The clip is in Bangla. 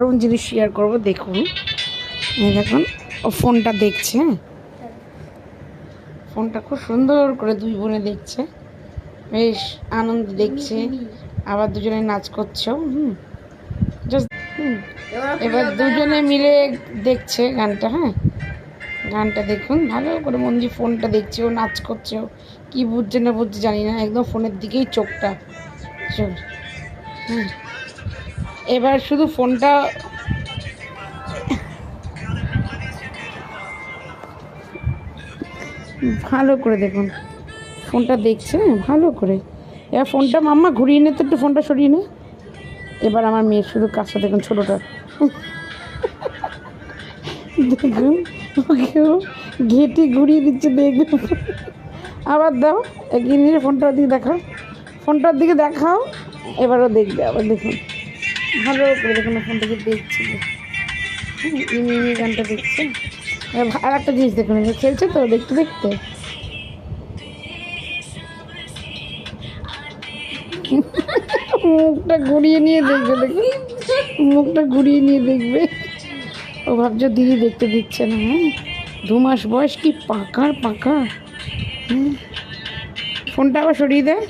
দারুণ জিনিস শেয়ার করব, দেখুন। দেখুন, ও ফোনটা দেখছে হ্যাঁ? ফোনটা খুব সুন্দর করে দুই বোনে দেখছে। বেশ আনন্দ দেখছে, আবার দুজনে নাচ করছে হুম। এবার দুজনে মিলে দেখছে গানটা হ্যাঁ? গানটা দেখুন, ভালো করে মন দিয়ে ফোনটা দেখছে, ও নাচ করছে, ও কী বুঝছে না বুঝছে জানি না, একদম ফোনের দিকেই চোখটা। চোখ, হুম। এবার শুধু ফোনটা ভালো করে দেখুন। ফোনটা দেখছে ভালো করে। এবার ফোনটা মাম্মা ঘুরিয়ে নে তো, একটু ফোনটা সরিয়ে নে। এবার আমার মেয়ের শুধু কাজটা দেখুন, ছোটোটা। দেখুন, ওকেও ঘেটে ঘুরিয়ে দিচ্ছে, দেখবে। আবার দাও, এগিয়ে নিয়ে ফোনটার দিকে দেখাও। ফোনটার দিকে দেখাও, এবারও দেখবে, আবার দেখুন। ভালো করে দেখুন ফোনটাকে দেখছি। হুম, ইমি গানটা দেখছে। ভা- আর একটা জিনিস দেখুন খেলছে তো দেখতে দেখতে। মুখটা ঘুরিয়ে নিয়ে দেখবে দেখুন। মুখটা ঘুরিয়ে নিয়ে দেখবে। ও ভাবছে দিদি দেখতে দিচ্ছে না হ্যাঁ দু মাস বয়স কি পাকার পাকা। হুম। ফোনটা আবার সরিয়ে দেয়